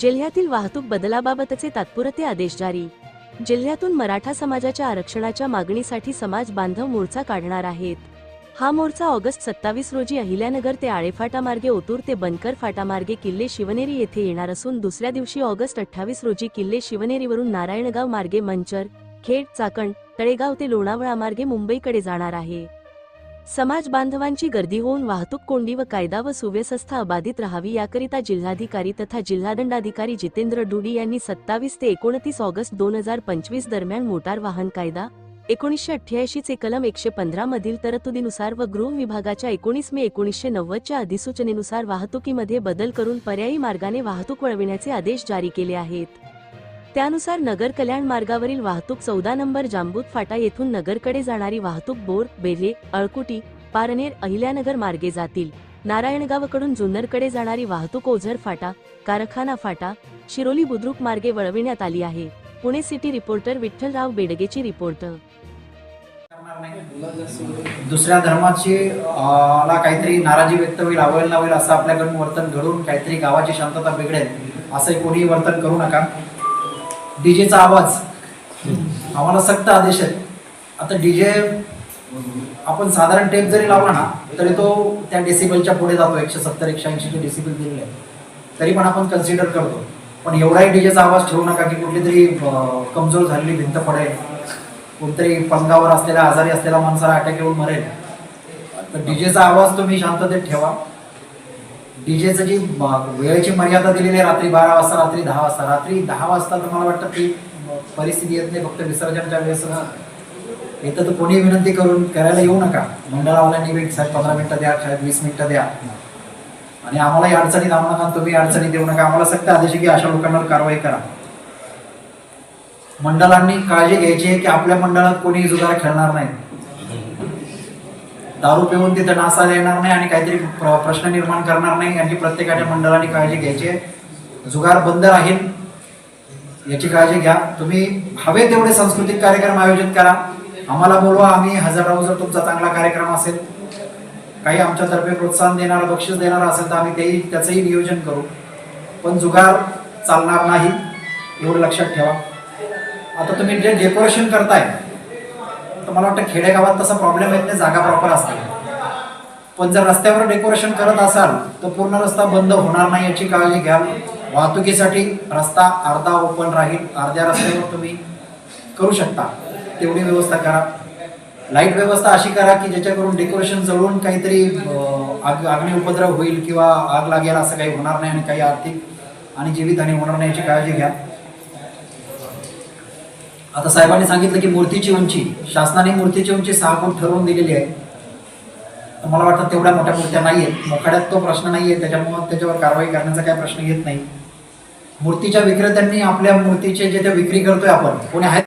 जिल्ह्यातील वाहतूक बदलाबाबतचे तात्पुरते आदेश जारी. जिल्ह्यातून मराठा समाजाच्या आरक्षणाच्या मागणीसाठी समाज बांधव मोर्चा काढणार आहेत. हा मोर्चा ऑगस्ट सत्तावीस रोजी अहिल्यानगर ते आळेफाटा मार्गे ओतूर ते बनकर फाटा मार्गे किल्ले शिवनेरी येथे येणार असून दुसऱ्या दिवशी ऑगस्ट अठ्ठावीस रोजी किल्ले शिवनेरीवरून नारायणगाव मार्गे मंचर खेड चाकण तळेगाव ते लोणावळा मार्गे मुंबईकडे जाणार आहे. समाज बांधवांची गर्दी होऊन वाहतूक कोंडी व कायदा व सुव्यवस्था अबाधित राहावी याकरिता जिल्हाधिकारी तथा जिल्हादंडाधिकारी जितेंद्र डुडी यांनी सत्तावीस ते एकोणतीस ऑगस्ट दोन हजार पंचवीस दरम्यान मोटार वाहन कायदा एकोणीसशे अठ्ठ्याऐंशी चे कलम एकशे पंधरा मधील तरतुदीनुसार व गृह विभागाच्या एकोणीस मे एकोणीसशे नव्वदच्या अधिसूचनेनुसार वाहतुकीमध्ये बदल करून पर्यायी मार्गाने वाहतूक वळविण्याचे आदेश जारी केले आहेत. त्यानुसार नगर कल्याण मार्गावरील वाहतूक चौदा नंबर जांबूत फाटा येथून नगरकडे जाणारी वाहतूक बोर बेले अळकुटी पारनेर अहिल्यानगर मार्गे जातील. नारायणगावकडून जुन्नरकडे जाणारी वाहतूक ओझर फाटा कारखाना फाटा शिरोली बुद्रुक मार्गे वळविण्यात आली आहे. पुणे सिटी रिपोर्टर विठ्ठलराव बेडगेची रिपोर्ट. दुसऱ्या धर्माची ला काहीतरी नाराजी व्यक्त होईल अवहेलना होईल असं आपल्याकडून वर्तन घडून काहीतरी गावाची शांतता बिघडेल असं कोणीही वर्तन करू नका. डीजेचा आवाज. आम्हाला सक्त आदेश आहे आता डीजे आपण साधारण टेप जरी लावला ना तरी तो त्या डेसिबलच्या पुढे जातो एकशे सत्तर एकशे ऐंशी डेसिबल दिलेले आहे तरी पण आपण कन्सिडर करतो. पण एवढाही डीजेचा आवाज ठेवू नका की कुठली तरी कमजोर झालेली भिंत पडेल. कोणतरी पंगावर असलेल्या आजारी असलेल्या माणसाला अटॅक येऊन मरेल. तर डीजेचा आवाज तुम्ही शांततेत ठेवा. डीजेचं जी वेळेची मर्यादा दिलेली आहे रात्री बारा वाजता रात्री दहा वाजता. रात्री दहा वाजता तर मला वाटतं ती परिस्थिती येत नाही फक्त विसर्जनच्या वेळेस येतं तर कोणी विनंती करून करायला येऊ नका. मंडळावाल्यांनी वेळ साहेब पंधरा मिनटं द्या शाळेत वीस मिनिटं द्या. आणि आम्हालाही अडचणीत आणू नका तुम्ही अडचणी देऊ नका. आम्हाला सक्त आदेश की अशा लोकांवर कारवाई करा. मंडळांनी काळजी घ्यायची आहे की आपल्या मंडळात कोणी जुगार खेळणार नाही. दारू पिऊन तिथं नासाला येणार नाही आणि काहीतरी प्र- प्रश्न निर्माण करणार नाही यांची प्रत्येकाच्या मंडळाने काळजी घ्यायची. आहे जुगार बंद राहील याची काळजी घ्या. तुम्ही हवे तेवढे सांस्कृतिक कार्यक्रम आयोजित करा. आम्हाला बोलवा आम्ही हजर राहू जर तुमचा चांगला कार्यक्रम असेल. काही आमच्यातर्फे प्रोत्साहन देणारं बक्षीस देणारं असेल तर आम्ही तेही त्याचंही नियोजन करू. पण जुगार चालणार नाही एवढं लक्षात ठेवा. आता तुम्ही जे डेकोरेशन करताय तर मला वाटतं खेडेगावात तसा प्रॉब्लेम येत नाही जागा प्रॉपर असते. पण जर रस्त्यावर डेकोरेशन करत असाल तर पूर्ण रस्ता बंद होणार नाही याची काळजी घ्या. वाहतुकीसाठी रस्ता अर्धा ओपन राहील अर्ध्या रस्त्यावर तुम्ही करू शकता. तेवढी व्यवस्था करा. लाइट व्यवस्था अशी करा की ज्याच्याकरून डेकोरेशन जळून काहीतरी आग अग्नी उपद्रव होईल किंवा आग लागेल असं काही होणार नाही आणि काही आर्थिक आणि जीवितहानी होणार नाही याची काळजी घ्या. आता साहेबांनी सांगितलं की मूर्तीची उंची शासनाने मूर्तीची उंची सहा फूट ठरवून दिलेली आहे. मला वाटतं तेवढ्या मोठ्या मूर्त्या नाही आहेत मोखाड्यात तो प्रश्न नाही आहे त्याच्यामुळं त्याच्यावर कारवाई करण्याचा काही प्रश्न येत नाही. मूर्तीच्या विक्रेत्यांनी आपल्या मूर्तीचे जे ते विक्री करतोय आपण कोणी आहेत?